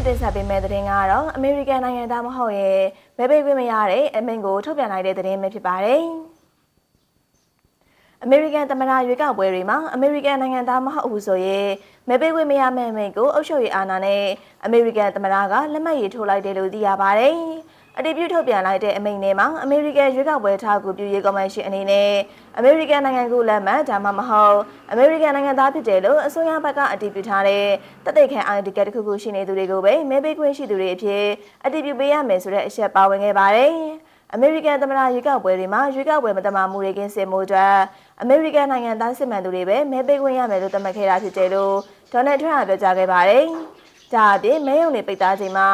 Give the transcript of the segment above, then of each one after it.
ဆက်ပေးမယ့်သတင်းကတော့အမေရိကန်နိုင်ငံသားမဟုတ်ရဲ့မဲပေးခွင့်မရတဲ့အမိန့်ကိုထုတ်ပြန်လိုက်တဲ့သတင်းပဲဖြစ်ပါတယ်။အမေရိကန်သမ္မတရွေးကောက်ပွဲတွေမှာအမေရိကန်နိုင်ငံသားမဟုတ်ဘူးဆိုရင်မဲပေးခွင့်မရမယ့်အမိန့်ကိုအုပ်ချုပ်ရေးအာဏာနဲ့အမေရိကန်သမ္မတကလက်မှတ်ရေးထိုးလိုက်တယ်လို့သိရပါတယ်။ အတည်ပြုထုတ်ပြန်လိုက်တဲ့အမိန့်ထဲမှာအမေရိကန်ရွေးကောက်ပွဲထားကူပြုရေးကော်မရှင်အနေနဲ့အမေရိကန်နိုင်ငံကိုလက်မှတ်ဒါမှမဟုတ်အမေရိကန်နိုင်ငံသားဖြစ်တယ်လို့အစိုးရဘက်ကအတည်ပြုထားတဲ့တသက်ခံ ID ကတ်တစ်ခုခုရှိနေသူတွေကိုပဲမဲပေးခွင့်ရှိသူတွေအဖြစ်အတည်ပြုပေးရမယ်ဆိုတဲ့အချက်ပါဝင်ခဲ့ပါတယ်။အမေရိကန်သမ္မတရွေးကောက်ပွဲတွေမှာရွေးကောက်ပွဲမတမာမှုတွေကင်းစင်မှုအတွက်အမေရိကန်နိုင်ငံသားစစ်မှန်သူတွေပဲမဲပေးခွင့်ရမယ်လို့သတ်မှတ်ခဲ့တာဖြစ်တယ်လို့ဒေါ်နယ်ထရန့်ကပြောကြားခဲ့ပါတယ်။ဒါအပြင်မဲယုံတွေပိတ်သားချိန်မှာ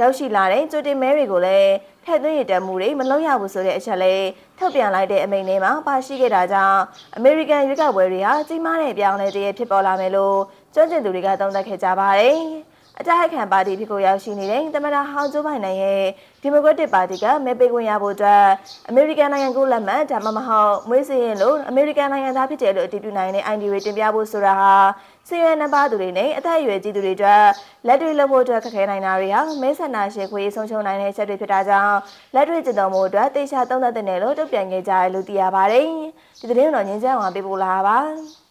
ရောက်ရှိလာတဲ့ကြိုတင်မဲတွေကိုလည်းထည့်သွင်းရတဲ့မှုတွေမလုပ်ရဘူးဆိုတဲ့အချက်လေးထုတ်ပြန်လိုက်တဲ့အမိန့်ထဲမှာပါရှိခဲ့တာကြောင့်အမေရိကန်ရွေးကောက်ပွဲတွေဟာကြီးမားတဲ့အပြောင်းအလဲတစ်ရပ်ဖြစ်ပေါ်လာမယ်လို့ကျွမ်းကျင်သူတွေကသုံးသပ်ခဲ့ကြပါတယ်။ အကြိုက်ခံပါတီဖြစ်ကိုရောက်ရှိနေတဲ့သမ္မတဟောင်းဂျိုးဘိုင်နန်ရဲ့ဒီမိုကရက်တစ်ပါတီကမဲပေးခွင့်ရဖို့အတွက်အမေရိကန်နိုင်ငံကိုလက်မှတ်ဒါမှမဟုတ်မွေးစရင်လို့အမေရိကန်နိုင်ငံသားဖြစ်တယ်လို့အတည်ပြုနိုင်တဲ့ ID တွေတင်ပြဖို့ဆိုတာဟာစီရနပါသူတွေနဲ့အသက်အရွယ်ကြီးသူတွေအတွက်လက်တွေလုပ်ဖို့အတွက်ခက်ခဲနိုင်တာတွေဟာမဲဆန္ဒရှင်ခွေးဆုံးရှုံးနိုင်တဲ့ချက်တွေဖြစ်တာကြောင့်လက်တွေကျင့်သုံးမှုအတွက်တေချာသုံးသပ်တဲ့နယ်လို့တုံ့ပြန်ခဲ့ကြတယ်လို့သိရပါတယ်။ဒီသတင်းတော့ငင်းချမ်းအောင်ပေးပို့လာပါ။